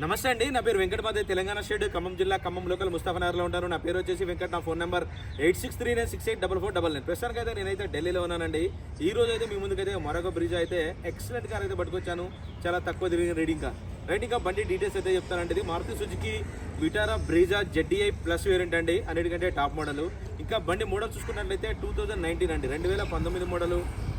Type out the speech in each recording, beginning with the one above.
నమస్తే అండి నా పేరు వెంకటమాదే తెలంగాణ స్టేట్ ఖమ్మం జిల్లా ఖమ్మం లోకల్ ముస్తాఫనగర్లో ఉంటాను నా పేరు వచ్చేసి వెంకట్ నా phone number eight six three nine six eight double four double nine. ప్రస్తుతానికి అయితే నేనైతే ఢిల్లీలో ఉన్నానండి. ఈ రోజు అయితే మీ ముందుకైతే మరొక బ్రిడ్జ్ అయితే ఎక్సలెంట్ కార్ అయితే పట్టుకొచ్చాను. చాలా తక్కువ తిరిగిన రీడింగ్ కార్ రైడింగ్ బండి డీటెయిల్స్ అయితే చెప్తానండి. ఇది Maruti Suzuki Vitara Brezza ZDI plus variant అండి. అన్నిటికంటే టాప్ మోడల్ ఇంకా బండి మోడల్ చూసుకున్నట్లయితే టూ థౌజండ్ నైన్టీన్ అండి. రెండు వేల పంతొమ్మిది మోడల్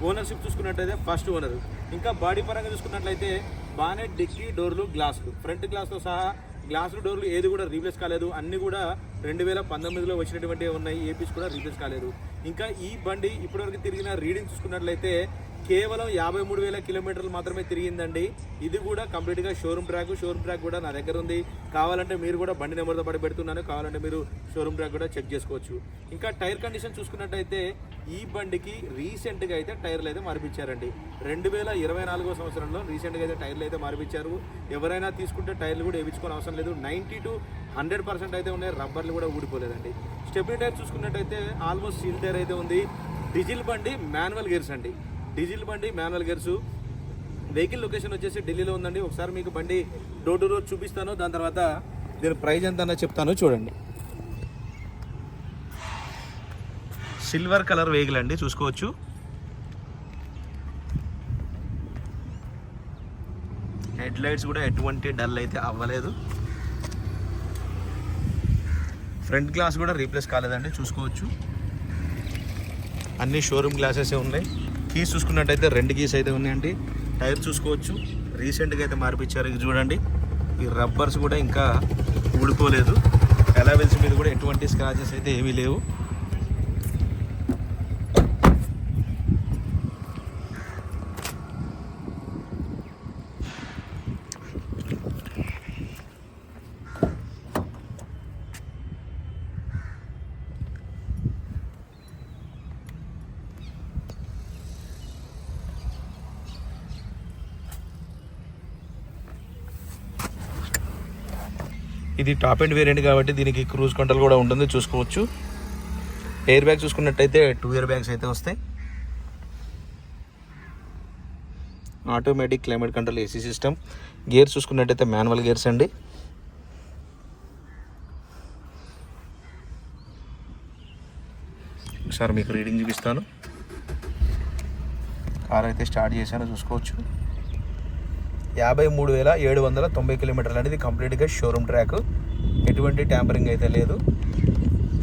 ఓనర్షిప్ చూసుకున్నట్లయితే ఫస్ట్ ఓనర్ ఇంకా బాడీ పరంగా చూసుకున్నట్లయితే బానెట్ డిక్కీ డోర్లు గ్లాసులు. ఫ్రంట్ గ్లాస్తో సహా గ్లాసులు డోర్లు ఏది కూడా రీప్లేస్ కాలేదు. అన్నీ కూడా రెండు వేల పంతొమ్మిదిలో వచ్చినటువంటి ఉన్నాయి. ఏపీస్ కూడా రీప్లేస్ కాలేదు. ఇంకా ఈ బండి ఇప్పటివరకు తిరిగిన రీడింగ్ చూసుకున్నట్లయితే కేవలం యాభై మూడు వేల కిలోమీటర్లు మాత్రమే తిరిగిందండి. ఇది కూడా కంప్లీట్గా షోరూమ్ ట్రాక్ షోరూమ్ ట్రాక్ కూడా నా దగ్గర ఉంది. కావాలంటే మీరు కూడా బండి నెంబర్తో పడి పెడుతున్నాను. కావాలంటే మీరు షోరూమ్ ట్రాక్ కూడా చెక్ చేసుకోవచ్చు. ఇంకా టైర్ కండిషన్ చూసుకున్నట్టయితే ఈ బండికి రీసెంట్గా అయితే టైర్లు అయితే మార్పించారండి. రెండు వేల ఇరవై నాలుగో సంవత్సరంలో రీసెంట్గా అయితే టైర్లు అయితే మార్పించారు. ఎవరైనా తీసుకుంటే టైర్లు కూడా వేయించుకోని అవసరం లేదు. నైంటీ టు హండ్రెడ్ పర్సెంట్ అయితే ఉన్నాయి. రబ్బర్లు కూడా ఊడిపోలేదండి. స్టెప్నీ టైర్ చూసుకున్నట్టయితే ఆల్మోస్ట్ సీల్ టైర్ అయితే ఉంది. డీజిల్ బండి మాన్యువల్ గేర్స్ అండి. డీజిల్ బండి మాన్యువల్ గేర్స్. వెహికల్ లొకేషన్ వచ్చేసి ఢిల్లీలో ఉందండి. ఒకసారి మీకు బండి డోర్ టు డోర్ చూపిస్తాను. దాని తర్వాత దీని ప్రైజ్ ఎంత అన్న చెప్తాను. చూడండి. సిల్వర్ కలర్ వెహికల్ అండి. చూసుకోవచ్చు. హెడ్ లైట్స్ కూడా ఎటువంటి డల్ అయితే అవ్వలేదు. ఫ్రంట్ గ్లాస్ కూడా రీప్లేస్ కాలేదండి. చూసుకోవచ్చు. అన్ని షోరూమ్ గ్లాసెస్ ఉన్నాయి. కీస్ చూసుకున్నట్టయితే రెండు కీస్ అయితే ఉన్నాయండి. టైర్ చూసుకోవచ్చు. రీసెంట్గా అయితే మార్పిచ్చారు. ఇది చూడండి. ఈ రబ్బర్స్ కూడా ఇంకా ఊడిపోలేదు. ఎలావెల్స్ మీద కూడా ఎటువంటి స్క్రాచెస్ అయితే ఏమీ లేవు. ఇది టాప్ అండ్ వేరియంట్ కాబట్టి దీనికి క్రూజ్ కంట్రోల్ కూడా ఉంటుంది చూసుకోవచ్చు. ఎయిర్ బ్యాగ్ చూసుకున్నట్టయితే టూ ఇయర్ బ్యాగ్స్ అయితే వస్తాయి. Automatic climate control AC system. Gears చూసుకున్నట్టయితే మాన్యువల్ గేర్స్ అండి. ఒకసారి మీకు రీడింగ్ చూపిస్తాను. కార్ అయితే స్టార్ట్ చేశాను చూసుకోవచ్చు. యాభై మూడు వేల ఏడు వందల తొంభై కిలోమీటర్లు అనేది కంప్లీట్గా షోరూమ్ ట్రాక్. ఎటువంటి ట్యాంపరింగ్ అయితే లేదు.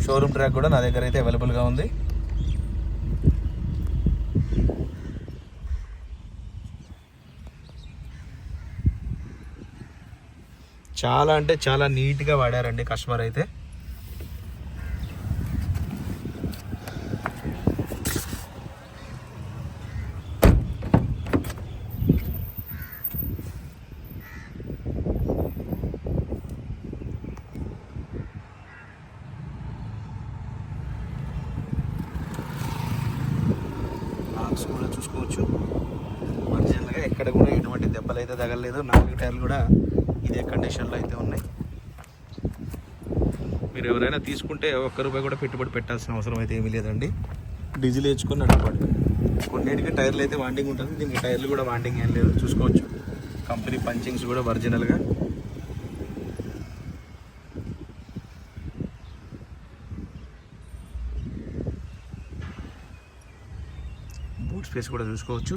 షోరూమ్ ట్రాక్ కూడా నా దగ్గర అయితే అవైలబుల్గా ఉంది. చాలా అంటే చాలా నీట్గా వాడారండి కస్టమర్ అయితే. చూసుకోవచ్చు ఒరిజినల్గా ఎక్కడ కూడా ఎటువంటి దెబ్బలు అయితే తగలలేదు. నాలుగు టైర్లు కూడా ఇదే కండిషన్లో అయితే ఉన్నాయి. మీరు ఎవరైనా తీసుకుంటే ఒక్క రూపాయి కూడా పెట్టుబడి పెట్టాల్సిన అవసరం అయితే ఏమీ లేదండి. డీజిల్ వేసుకొని నడుపుకోండి కొన్నిటికి టైర్లు అయితే వాండింగ్ ఉంటుంది. దీనికి టైర్లు కూడా వాండింగ్ ఏం లేదు. చూసుకోవచ్చు. కంపెనీ పంచింగ్స్ కూడా ఒరిజినల్గా. స్పేస్ కూడా చూసుకోవచ్చు.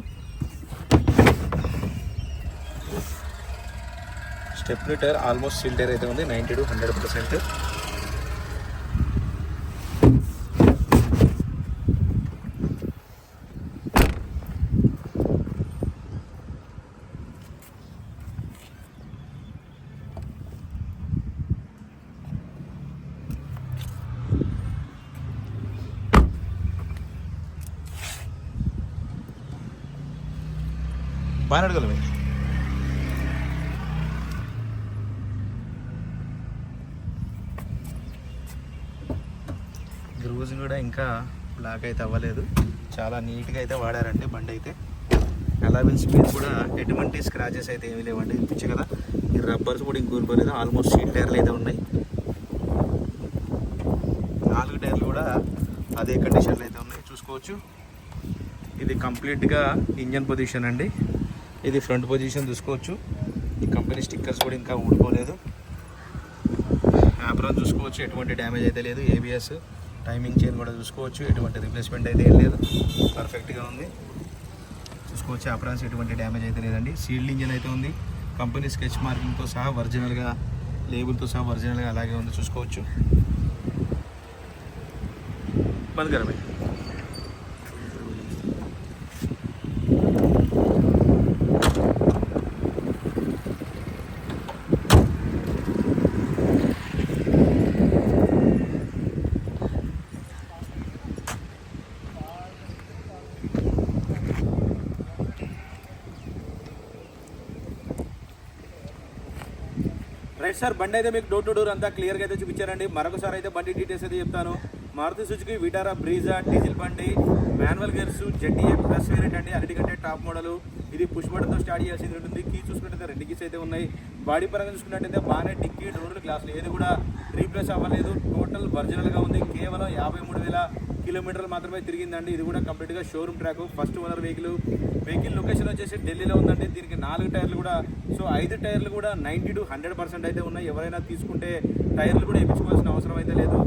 స్టెప్ లీటర్ ఆల్మోస్ట్ సీల్ టైర్ అయితే ఉంది నైంటీ టు హండ్రెడ్ పర్సెంట్ బాగా అడగలమే గ్రూజ్ కూడా ఇంకా బ్లాక్ అయితే అవ్వలేదు. చాలా నీట్గా అయితే వాడారండి బండి అయితే. అలావిల్స్ మీద కూడా ఎటువంటి స్క్రాచెస్ అయితే ఏమీ లేవండి. పిచ్చి కదా. ఈ రబ్బర్స్ కూడా ఇంకూరిపోలేదు ఆల్మోస్ట్ సీట్ టైర్లు అయితే ఉన్నాయి. నాలుగు టైర్లు కూడా అదే కండిషన్లో అయితే ఉన్నాయి. చూసుకోవచ్చు. ఇది కంప్లీట్గా ఇంజన్ పొజిషన్ అండి. ఇది ఫ్రంట్ పొజిషన్ చూసుకోవచ్చు. ఈ కంపెనీ స్టిక్కర్స్ కూడా ఇంకా ఊడిపోలేదు. యాప్రాన్ చూసుకోవచ్చు ఎటువంటి డ్యామేజ్ అయితే లేదు. ఏబిఎస్ టైమింగ్ చైన్ కూడా చూసుకోవచ్చు. ఎటువంటి రిప్లేస్మెంట్ అయితే ఏం లేదు. పర్ఫెక్ట్గా ఉంది. చూసుకోవచ్చు యాప్రాన్స్ ఎటువంటి డ్యామేజ్ అయితే లేదండి. సీల్డ్ ఇంజిన్ అయితే ఉంది. కంపెనీ స్కెచ్ మార్కింగ్తో సహా ఒరిజినల్గా లేబుల్తో సహా ఒరిజినల్గా అలాగే ఉంది. చూసుకోవచ్చు. బంద్ రైట్ సార్ బండి అయితే మీకు డోర్ టు డోర్ అంతా క్లియర్గా అయితే చూపించారండి. మరొకసారి అయితే బండి డీటెయిల్స్ అయితే చెప్తాను. Maruti Suzuki Vitara Brezza diesel బండి manual gears ZDA plus variant అండి. అన్నిటికంటే టాప్ మోడల్. ఇది పుష్ బటన్తో స్టార్ట్ చేయాల్సింది ఉంటుంది. కీ చూసుకుంటే రెండు కీస్ అయితే ఉన్నాయి. బాడీ పరంగా చూసుకున్నట్టయితే బాగానే డిక్కీ డోర్లు గ్లాసులు. ఏది కూడా రీప్లేస్ అవ్వలేదు. టోటల్ ఒరిజినల్గా ఉంది. కేవలం యాభై మూడు వేల కిలోమీటర్లు మాత్రమే తిరిగిందండి. ఇది కూడా కంప్లీట్గా showroom track. First owner vehicle. Vehicle location వచ్చేసి ఢిల్లీలో ఉందండి. దీనికి నాలుగు టైర్లు కూడా. సో ఐదు టైర్లు కూడా నైంటీ టు హండ్రెడ్ పర్సెంట్ అయితే ఉన్నాయి. ఎవరైనా తీసుకుంటే టైర్లు కూడా వేయించుకోవాల్సిన అవసరం అయితే లేదు.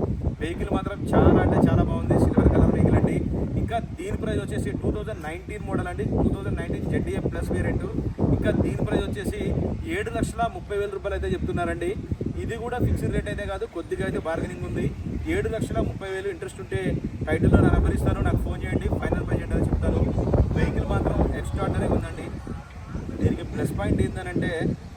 వెహికల్ మాత్రం చాలా అంటే చాలా బాగుంది. సిల్వర్ కలర్ వెహికల్ అండి. ఇంకా దీని ప్రైస్ వచ్చేసి టూ థౌజండ్ నైన్టీన్ మోడల్ అండి. Two thousand nineteen ZDA plus variant. ఇంకా దీని ప్రైస్ వచ్చేసి ఏడు లక్షల ముప్పై వేల రూపాయలు అయితే చెప్తున్నారండి. ఇది కూడా ఫిక్స్డ్ రేట్ అయితే కాదు కొద్దిగా అయితే బార్గెనింగ్ ఉంది. ఏడు లక్షల ముప్పై వేలు ఇంట్రెస్ట్ ఉంటే టైటిల్లో నా అభరిస్తాను నాకు ఫోన్ చేయండి. ఫైనల్ బడ్జెట్ అని చెప్తాను. వెహికల్ మాత్రం ఎక్స్ట్రాడనరీ ఉందండి. దీనికి ప్లస్ పాయింట్ ఏంటంటే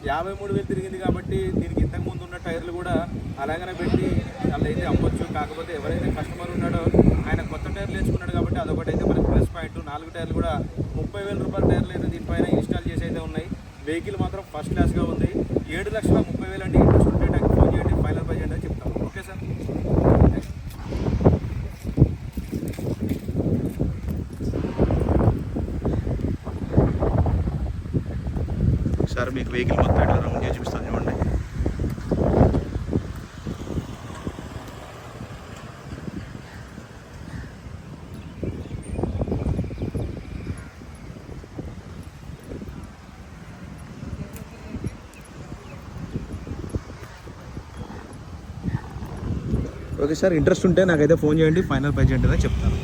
యాభై మూడు వేలు తిరిగింది కాబట్టి దీనికి ఇంతకు ముందు ఉన్న టైర్లు కూడా అలాగనే పెట్టి అలా అయితే అమ్మొచ్చు. కాకపోతే ఎవరైతే కస్టమర్ ఉన్నాడో ఆయన కొత్త టైర్లు వేసుకున్నాడు కాబట్టి అదొకటి అయితే మనకి ప్లస్ పాయింట్ నాలుగు టైర్లు కూడా ముప్పై వేల రూపాయల టైర్లు అయితే దీనిపైన ఇన్స్టాల్ చేసి అయితే ఉన్నాయి వెహికల్ మాత్రం ఫస్ట్ క్లాస్గా ఉంది. ఏడు లక్షల ముప్పై వేలు అంటే ఇంట్రెస్ట్ ఉంటే నాకు ఫోన్ చేయండి ఫైనల్ బడ్జెట్ అని చెప్తాను. Okay sir? సార్ మీకు వెహికల్ మొత్తం రౌండ్ చేసి చూపిస్తాను చూడండి. ఓకే సార్ ఇంట్రెస్ట్ ఉంటే నాకైతే ఫోన్ చేయండి ఫైనల్ బడ్జెట్ అనేది చెప్తాను.